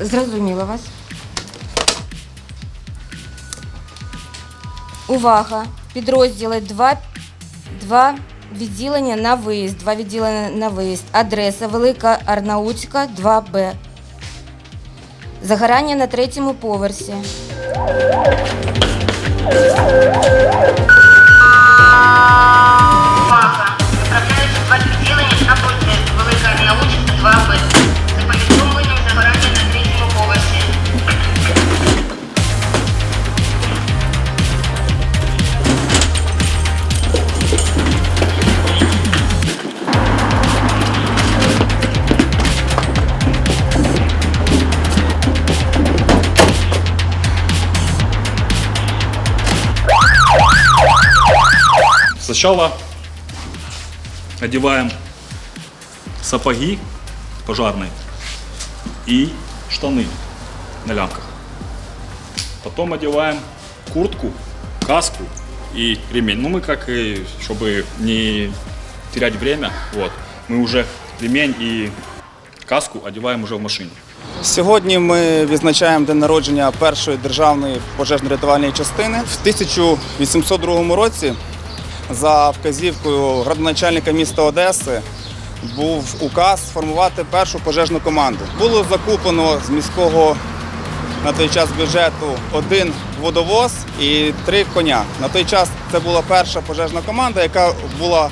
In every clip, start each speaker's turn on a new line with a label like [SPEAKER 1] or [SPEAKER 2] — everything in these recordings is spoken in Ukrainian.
[SPEAKER 1] Зрозуміло вас. Увага! Підрозділи 2, 2 відділення на виїзд. 2 відділення на виїзд. Адреса Велика Арнаутська, 2Б. Загорання на третьому поверсі.
[SPEAKER 2] Увага!
[SPEAKER 3] Сначала одеваем сапоги пожарные и штаны на лямках. Потом одеваем куртку, каску и ремень. Ну мы как и, чтобы не терять время, вот, мы уже ремень и каску одеваем уже в машине.
[SPEAKER 4] Сьогодні ми відзначаємо день народження першої державної пожежно-рятувальної частини. В 1802 році за вказівкою градоначальника міста Одеси був указ сформувати першу пожежну команду. Було закуплено з міського на той час бюджету один водовоз і три коня. На той час це була перша пожежна команда, яка була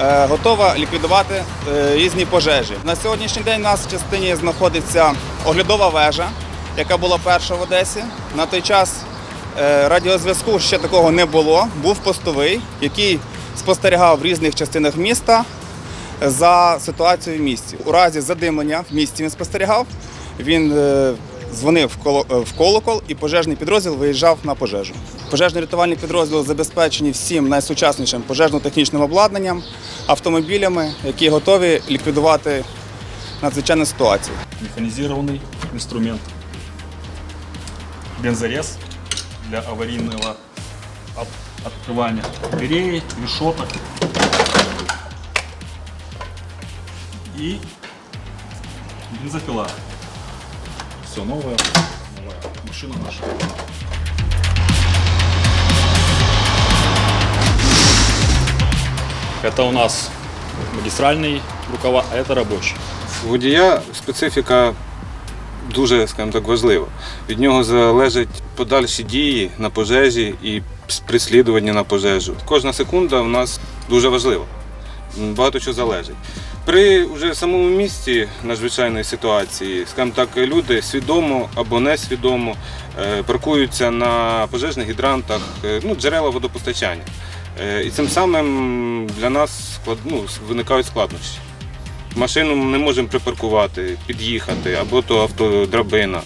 [SPEAKER 4] е, готова ліквідувати е, різні пожежі. На сьогоднішній день у нас в частині знаходиться оглядова вежа, яка була перша в Одесі. На той час радіозв'язку ще такого не було. Був постовий, який спостерігав в різних частинах міста за ситуацією в місті. У разі задимлення в місті він спостерігав. Він е, дзвонив е, в колокол і пожежний підрозділ виїжджав на пожежу. Пожежно-рятувальний підрозділ забезпечені всім найсучаснішим пожежно-технічним обладнанням, автомобілями, які готові ліквідувати надзвичайну ситуацію.
[SPEAKER 3] Механизированный инструмент. Бензорез для аварийного от- открывания дверей, решеток. И бензопила. Все новое, новая машина наша. Это у нас магистральный рукава, а это рабочий.
[SPEAKER 5] У водія специфіка дуже, скажімо так, важлива. Від нього залежать подальші дії на пожежі і прислідування на пожежу. Кожна секунда в нас дуже важлива. Багато чого залежить. При вже самому місці надзвичайної ситуації, скажімо так, люди свідомо або несвідомо е, паркуються на пожежних гідрантах, е, ну, джерела водопостачання. Е, І цим самим для нас ну, виникають складнощі. Машину ми не можемо припаркувати, під'їхати, або то автодрабина,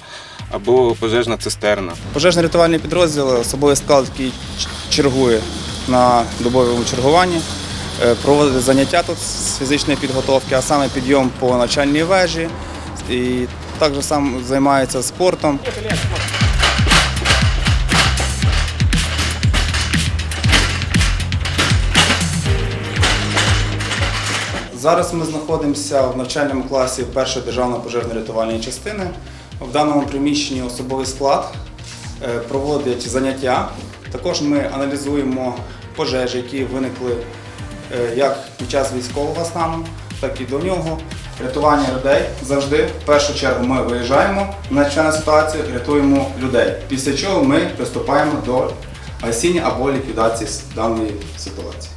[SPEAKER 5] або пожежна цистерна.
[SPEAKER 4] Пожежно-рятувальний підрозділ, особовий склад, який чергує на добовому чергуванні, е, проводить заняття тут з фізичної підготовки, а саме підйом по начальній вежі. І також сам займається спортом. Зараз ми знаходимося в навчальному класі першої державної пожежно-рятувальної частини. В даному приміщенні особовий склад е, проводить заняття. Також ми аналізуємо пожежі, які виникли е, як під час військового стану, так і до нього. Рятування людей завжди в першу чергу ми виїжджаємо на надзвичайну ситуацію, рятуємо людей. Після чого ми приступаємо до гасіння або ліквідації даної ситуації.